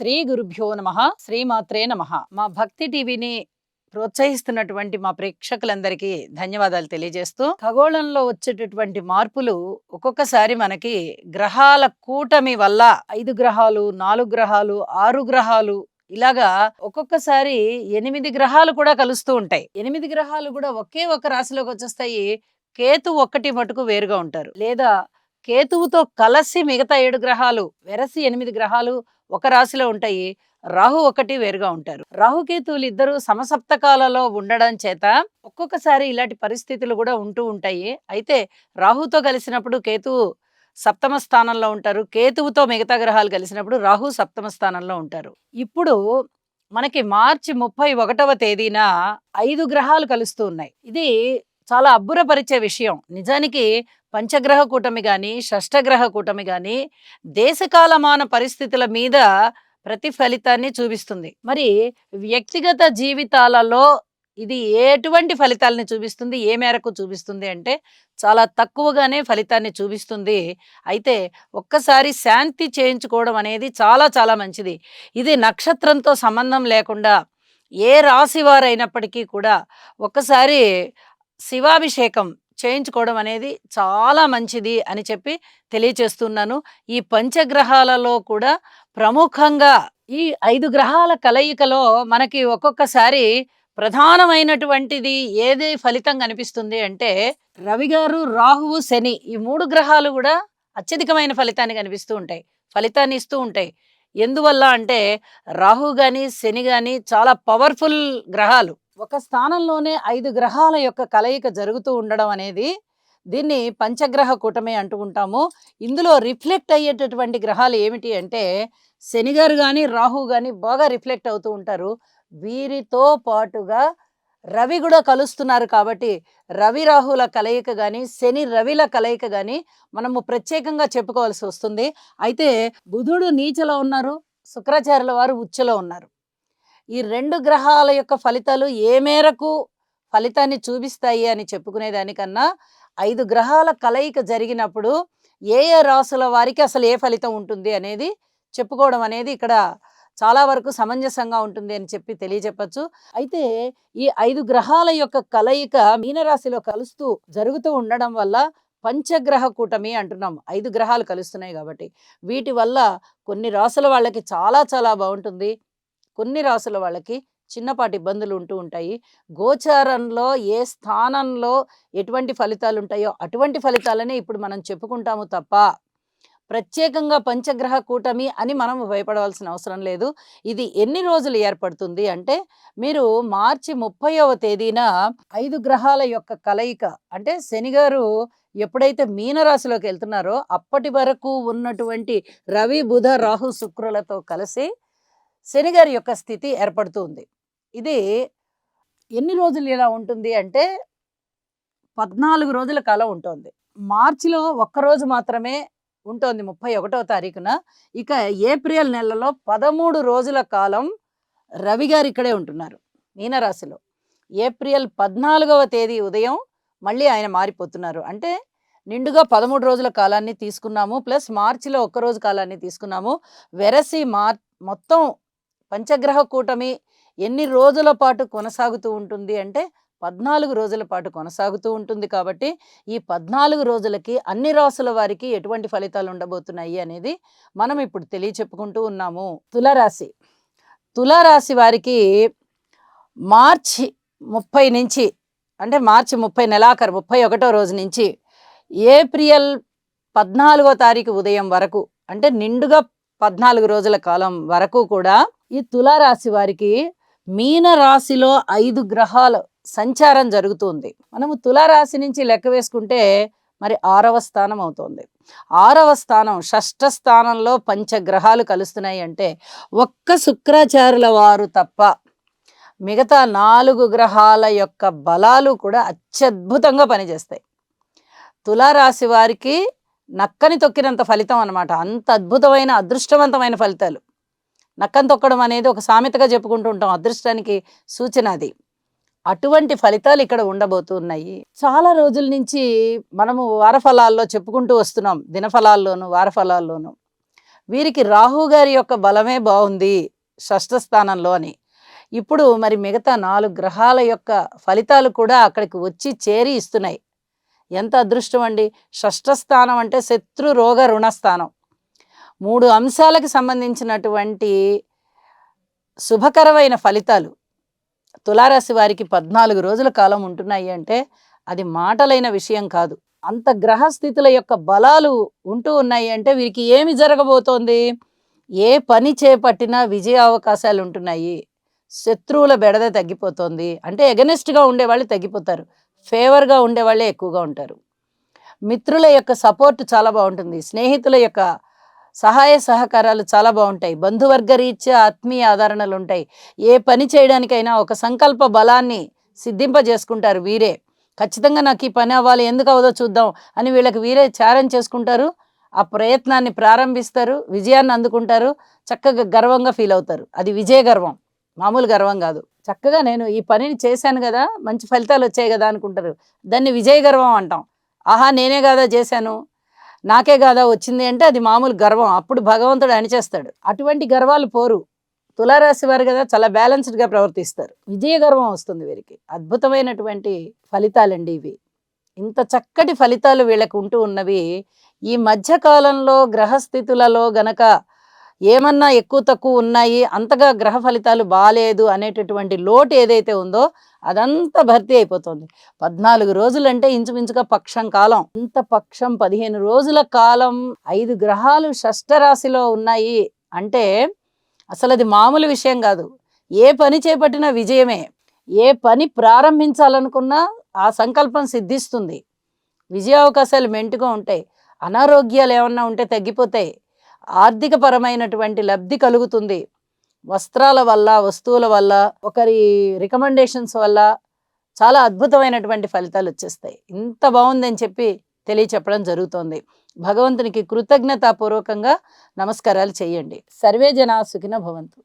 శ్రీ గురుభ్యో నమ శ్రీమాత్రే నమ. మా భక్తి టీవీని ప్రోత్సహిస్తున్నటువంటి మా ప్రేక్షకులందరికీ ధన్యవాదాలు తెలియజేస్తూ ఖగోళంలో వచ్చేటటువంటి మార్పులు ఒక్కొక్కసారి మనకి గ్రహాల కూటమి వల్ల ఐదు గ్రహాలు నాలుగు గ్రహాలు ఆరు గ్రహాలు ఇలాగా ఒక్కొక్కసారి ఎనిమిది గ్రహాలు కూడా కలుస్తూ ఉంటాయి. ఎనిమిది గ్రహాలు కూడా ఒకే ఒక రాశిలోకి వచ్చేస్తాయి కేతు ఒక్కటి మటుకు వేరుగా ఉంటారు. లేదా కేతువుతో కలిసి మిగతా ఏడు గ్రహాలు వెరసి ఎనిమిది గ్రహాలు ఒక రాశిలో ఉంటాయి. రాహు ఒకటి వేరుగా ఉంటారు. రాహుకేతువులు ఇద్దరు సమసప్తకాలలో ఉండడం చేత ఒక్కొక్కసారి ఇలాంటి పరిస్థితులు కూడా ఉంటూ ఉంటాయి. అయితే రాహుతో కలిసినప్పుడు కేతువు సప్తమ స్థానంలో ఉంటారు. కేతువుతో మిగతా గ్రహాలు కలిసినప్పుడు రాహు సప్తమ స్థానంలో ఉంటారు. ఇప్పుడు మనకి మార్చి ముప్పై ఒకటవ తేదీన ఐదు గ్రహాలు కలుస్తూ ఉన్నాయి. ఇది చాలా అబ్బురపరిచే విషయం. నిజానికి పంచగ్రహ కూటమి కానీ షష్టగ్రహ కూటమి కానీ దేశకాలమాన పరిస్థితుల మీద ప్రతిఫలితాన్ని చూపిస్తుంది. మరి వ్యక్తిగత జీవితాలలో ఇది ఎటువంటి ఫలితాలని చూపిస్తుంది? ఏ మేరకు చూపిస్తుంది అంటే చాలా తక్కువగానే ఫలితాన్ని చూపిస్తుంది. అయితే ఒక్కసారి శాంతి చేయించుకోవడం అనేది చాలా చాలా మంచిది. ఇది నక్షత్రంతో సంబంధం లేకుండా ఏ రాశి వారైనప్పటికీ కూడా ఒక్కసారి శివాభిషేకం చేయించుకోవడం అనేది చాలా మంచిది అని చెప్పి తెలియచేస్తున్నాను. ఈ పంచగ్రహాలలో కూడా ప్రముఖంగా ఈ ఐదు గ్రహాల కలయికలో మనకి ఒక్కొక్కసారి ప్రధానమైనటువంటిది ఏది ఫలితం కనిపిస్తుంది అంటే రవి గారు రాహువు శని ఈ మూడు గ్రహాలు కూడా అత్యధికమైన ఫలితాన్ని కనిపిస్తూ ఉంటాయి. ఫలితాన్ని ఇస్తూ ఉంటాయి. ఎందువల్ల అంటే రాహు కానీ శని కానీ చాలా పవర్ఫుల్ గ్రహాలు. ఒక స్థానంలోనే ఐదు గ్రహాల యొక్క కలయిక జరుగుతూ ఉండడం అనేది దీన్ని పంచగ్రహ కూటమి అంటూ ఉంటాము. ఇందులో రిఫ్లెక్ట్ అయ్యేటటువంటి గ్రహాలు ఏమిటి అంటే శనిగారు కానీ రాహు కానీ బాగా రిఫ్లెక్ట్ అవుతూ ఉంటారు. వీరితో పాటుగా రవి కూడా కలుస్తున్నారు కాబట్టి రవి రాహుల కలయిక కానీ శని రవిల కలయిక కానీ మనము ప్రత్యేకంగా చెప్పుకోవాల్సి వస్తుంది. అయితే బుధుడు నీచలో ఉన్నారు శుక్రాచార్యుల వారు ఉచ్చలో ఉన్నారు. ఈ రెండు గ్రహాల యొక్క ఫలితాలు ఏ మేరకు ఫలితాన్ని చూపిస్తాయి అని చెప్పుకునే దానికన్నా ఐదు గ్రహాల కలయిక జరిగినప్పుడు ఏ ఏ రాసుల వారికి అసలు ఏ ఫలితం ఉంటుంది అనేది చెప్పుకోవడం అనేది ఇక్కడ చాలా వరకు సమంజసంగా ఉంటుంది అని చెప్పి తెలియజెప్పచ్చు. అయితే ఈ ఐదు గ్రహాల యొక్క కలయిక మీనరాశిలో కలుస్తూ జరుగుతూ ఉండడం వల్ల పంచగ్రహ కూటమి అంటున్నాం. ఐదు గ్రహాలు కలుస్తున్నాయి కాబట్టి వీటి వల్ల కొన్ని రాసుల వాళ్ళకి చాలా చాలా బాగుంటుంది. కొన్ని రాసుల వాళ్ళకి చిన్నపాటి ఇబ్బందులు ఉంటూ ఉంటాయి. గోచారంలో ఏ స్థానంలో ఎటువంటి ఫలితాలు ఉంటాయో అటువంటి ఫలితాలనే ఇప్పుడు మనం చెప్పుకుంటాము తప్ప ప్రత్యేకంగా పంచగ్రహ కూటమి అని మనం భయపడవలసిన అవసరం లేదు. ఇది ఎన్ని రోజులు ఏర్పడుతుంది అంటే మీరు మార్చి ముప్పైవ తేదీన ఐదు గ్రహాల యొక్క కలయిక అంటే శనిగారు ఎప్పుడైతే మీనరాశిలోకి వెళ్తున్నారో అప్పటి వరకు ఉన్నటువంటి రవి బుధ రాహు శుక్రులతో కలిసి శనిగారి యొక్క స్థితి ఏర్పడుతుంది. ఇది ఎన్ని రోజులు ఇలా ఉంటుంది అంటే పద్నాలుగు రోజుల కాలం ఉంటుంది. మార్చిలో ఒక్కరోజు మాత్రమే ఉంటుంది ముప్పై ఒకటో తారీఖున. ఇక ఏప్రిల్ నెలలో పదమూడు రోజుల కాలం రవి గారు ఇక్కడే ఉంటున్నారు మీనరాశిలో. ఏప్రిల్ పద్నాలుగవ తేదీ ఉదయం మళ్ళీ ఆయన మారిపోతున్నారు. అంటే నిండుగా పదమూడు రోజుల కాలాన్ని తీసుకున్నాము ప్లస్ మార్చిలో ఒక్కరోజు కాలాన్ని తీసుకున్నాము. వెరసి మార్ మొత్తం పంచగ్రహ కూటమి ఎన్ని రోజుల పాటు కొనసాగుతూ ఉంటుంది అంటే పద్నాలుగు రోజుల పాటు కొనసాగుతూ ఉంటుంది కాబట్టి ఈ పద్నాలుగు రోజులకి అన్ని రాసుల వారికి ఎటువంటి ఫలితాలు ఉండబోతున్నాయి అనేది మనం ఇప్పుడు తెలియచెప్పుకుంటూ ఉన్నాము. తులరాశి. తులారాశి వారికి మార్చి ముప్పై నుంచి అంటే మార్చి ముప్పై నెలాఖరు ముప్పై ఒకటో రోజు నుంచి ఏప్రిల్ పద్నాలుగో తారీఖు ఉదయం వరకు అంటే నిండుగా పద్నాలుగు రోజుల కాలం వరకు కూడా ఈ తులారాశి వారికి మీన రాశిలో ఐదు గ్రహాలు సంచారం జరుగుతుంది. మనము తులారాశి నుంచి లెక్క వేసుకుంటే మరి ఆరవ స్థానం అవుతుంది. ఆరవ స్థానం షష్ఠ స్థానంలో పంచగ్రహాలు కలుస్తున్నాయి అంటే ఒక్క శుక్రాచార్యుల వారు తప్ప మిగతా నాలుగు గ్రహాల యొక్క బలాలు కూడా అత్యద్భుతంగా పనిచేస్తాయి. తులారాశి వారికి నక్కని తొక్కినంత ఫలితం అనమాట అంత అద్భుతమైన అదృష్టవంతమైన ఫలితాలు. నక్కని తొక్కడం అనేది ఒక సామెతగా చెప్పుకుంటూ ఉంటాం. అదృష్టానికి సూచన అది. అటువంటి ఫలితాలు ఇక్కడ ఉండబోతున్నాయి. చాలా రోజుల నుంచి మనము వారఫలాల్లో చెప్పుకుంటూ వస్తున్నాం. దినఫలాల్లోను వారఫలాల్లోను. వీరికి రాహు గారి యొక్క బలమే బాగుంది షష్ఠ స్థానంలో అని. ఇప్పుడు మరి మిగతా నాలుగు గ్రహాల యొక్క ఫలితాలు కూడా అక్కడికి వచ్చి చేరి ఇస్తున్నాయి. ఎంత అదృష్టం అండి? షష్ఠ స్థానం అంటే శత్రు రోగ రుణస్థానం. మూడు అంశాలకు సంబంధించినటువంటి శుభకరమైన ఫలితాలు. తులారాశి వారికి పద్నాలుగు రోజుల కాలం ఉంటున్నాయి అంటే అది మాటలైన విషయం కాదు. అంత గ్రహస్థితుల యొక్క బలాలు ఉంటూ ఉన్నాయి అంటే వీరికి ఏమి జరగబోతోంది? ఏ పని చేపట్టినా విజయ అవకాశాలు ఉంటున్నాయి. శత్రువుల బెడద తగ్గిపోతుంది. అంటే ఎగనెస్ట్గా ఉండేవాళ్ళు తగ్గిపోతారు. ఫేవర్గా ఉండేవాళ్ళే ఎక్కువగా ఉంటారు. మిత్రుల యొక్క సపోర్ట్ చాలా బాగుంటుంది. స్నేహితుల యొక్క సహాయ సహకారాలు చాలా బాగుంటాయి. బంధువర్గ రీత్యా ఆత్మీయ ఆదరణలు ఉంటాయి. ఏ పని చేయడానికైనా ఒక సంకల్ప బలాన్ని సిద్ధింపజేసుకుంటారు వీరే. ఖచ్చితంగా నాకు ఈ పని అవ్వాలి ఎందుకు అవ్వదో చూద్దాం అని వీళ్ళకి వీరే చారం చేసుకుంటారు. ఆ ప్రయత్నాన్ని ప్రారంభిస్తారు విజయాన్ని అందుకుంటారు చక్కగా గర్వంగా ఫీల్ అవుతారు. అది విజయ గర్వం మామూలు గర్వం కాదు. చక్కగా నేను ఈ పనిని చేశాను కదా మంచి ఫలితాలు వచ్చాయి కదా అనుకుంటారు. దాన్ని విజయ గర్వం అంటాం. ఆహా నేనే కాదా చేశాను? నాకే కాదా వచ్చింది అంటే అది మామూలు గర్వం. అప్పుడు భగవంతుడు అణిచేస్తాడు. అటువంటి గర్వాలు పోరు. తులారాశి వారు కదా చాలా బ్యాలెన్స్డ్గా ప్రవర్తిస్తారు. విజయ గర్వం వస్తుంది వీరికి. అద్భుతమైనటువంటి ఫలితాలండి ఇవి. ఇంత చక్కటి ఫలితాలు వీళ్ళకు ఉంటూ ఉన్నవి. ఈ మధ్యకాలంలో గ్రహస్థితులలో గనక ఏమన్నా ఎక్కువ తక్కువ ఉన్నాయి అంతగా గ్రహ ఫలితాలు బాగాలేదు అనేటటువంటి లోటు ఏదైతే ఉందో అదంతా భర్తీ అయిపోతుంది. పద్నాలుగు రోజులంటే ఇంచుమించుగా పక్షం కాలం. ఇంత పక్షం పదిహేను రోజుల కాలం ఐదు గ్రహాలు షష్టరాశిలో ఉన్నాయి అంటే అసలు అది మామూలు విషయం కాదు. ఏ పని చేపట్టినా విజయమే. ఏ పని ప్రారంభించాలనుకున్నా ఆ సంకల్పం సిద్ధిస్తుంది. విజయ అవకాశాలు మెంటుగా ఉంటాయి. అనారోగ్యాలు ఏమన్నా ఉంటే తగ్గిపోతాయి. ఆర్థికపరమైనటువంటి లబ్ధి కలుగుతుంది. వస్త్రాల వల్ల వస్తువుల వల్ల ఒకరి రికమెండేషన్స్ వల్ల చాలా అద్భుతమైనటువంటి ఫలితాలు వచ్చేస్తాయి. ఇంత బాగుందని చెప్పి తెలియచెప్పడం జరుగుతోంది. భగవంతునికి కృతజ్ఞతాపూర్వకంగా నమస్కారాలు చేయండి. సర్వే జనా సుఖిన భవంతు.